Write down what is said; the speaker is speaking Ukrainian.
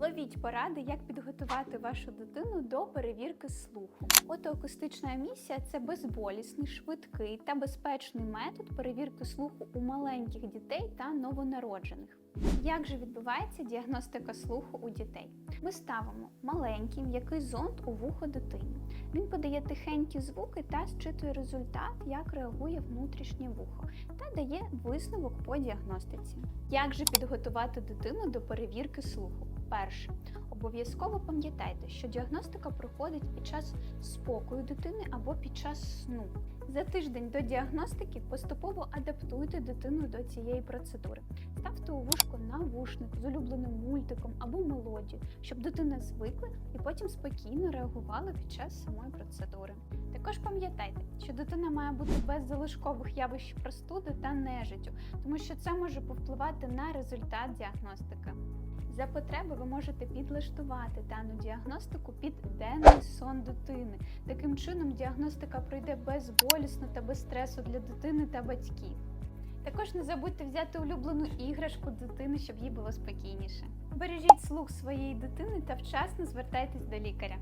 Ловіть поради, як підготувати вашу дитину до перевірки слуху. Отоакустична емісія це безболісний, швидкий та безпечний метод перевірки слуху у маленьких дітей та новонароджених. Як же відбувається діагностика слуху у дітей? Ми ставимо маленький м'який зонд у вухо дитині. Він подає тихенькі звуки та зчитує результат, як реагує внутрішнє вухо, та дає висновок по діагностиці. Як же підготувати дитину до перевірки слуху? Перше, обов'язково пам'ятайте, що діагностика проходить під час спокою дитини або під час сну. За тиждень до діагностики поступово адаптуйте дитину до цієї процедури. Ставте у вушко навушник з улюбленим мультиком або мелодією, щоб дитина звикла і потім спокійно реагувала під час самої процедури. Також пам'ятайте, що дитина має бути без залишкових явищ простуди та нежиттю, тому що це може повпливати на результат діагностики. За потреби ви можете підлаштувати дану діагностику під денний сон дитини. Таким чином, діагностика пройде безболісно та без стресу для дитини та батьків. Також не забудьте взяти улюблену іграшку дитини, щоб їй було спокійніше. Бережіть слух своєї дитини та вчасно звертайтесь до лікаря.